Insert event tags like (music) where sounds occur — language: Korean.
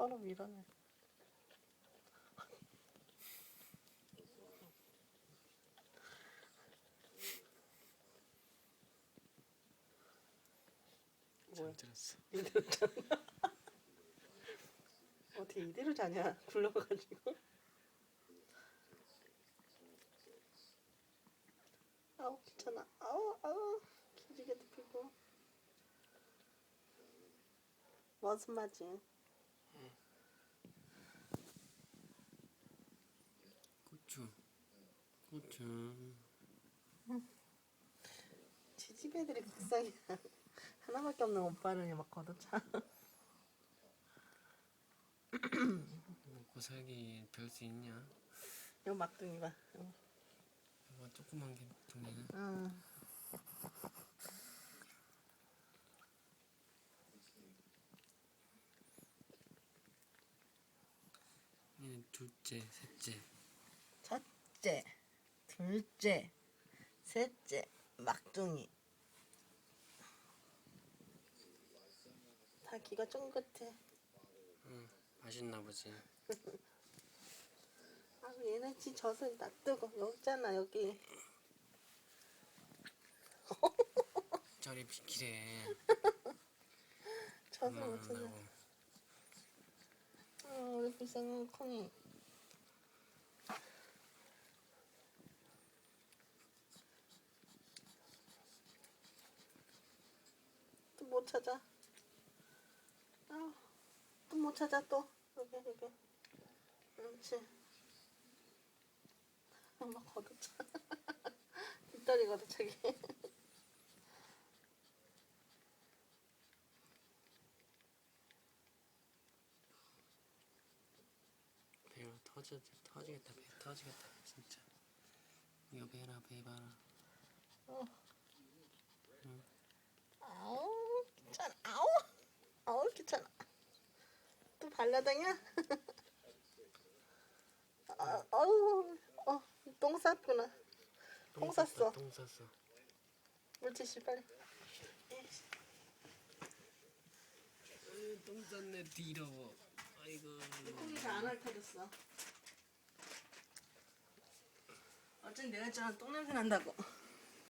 서로 밀어내. 뭐야? 잠들었어. 이대로 자냐? 어떻게 이대로 자냐? 굴러가가지고. 아우 귀찮아. 아우 아우 기지개 덮이고. 무슨 맛이? 고추. 고추. 지지배들이 극상이야. 하나밖에 없는 오빠를 막 걷어차. 먹고 살기 별 수 있냐? 이거 막둥이 봐. 이거. 이거 조그만 게 동네는 응. 얘는 둘째, 셋째. 첫째, 둘째, 셋째, 막둥이. 다 기가 쫑긋해. 응, 맛있나 보지. (laughs) 아, 얘네 지 젖을 놔두고 여기 있잖아 (laughs) 여기. 저리 비키래. (laughs) 젖을 못. 찾아. 어, 우리 불쌍한 콩이. 못 찾아. 아, 또 못 찾아 또. 여기 여기. 그렇지. 엄마 걷어차. 뒷다리 걷어차기. 배가 터져, 터지겠다, 배 터지겠다, 진짜. 이거 배라, 배 봐라. 어. 응. 아우 귀찮아 아우 아우 귀찮아 또 발라다냐? 아, 아우 어 똥 쌌구나 똥 쌌어 똥 쌌어. 물티슈 빨리 으, 똥 쌌네, 더러워. 아이고. 콩이가 안 핥아졌어 어쩐 내가 했잖아 똥 냄새 난다고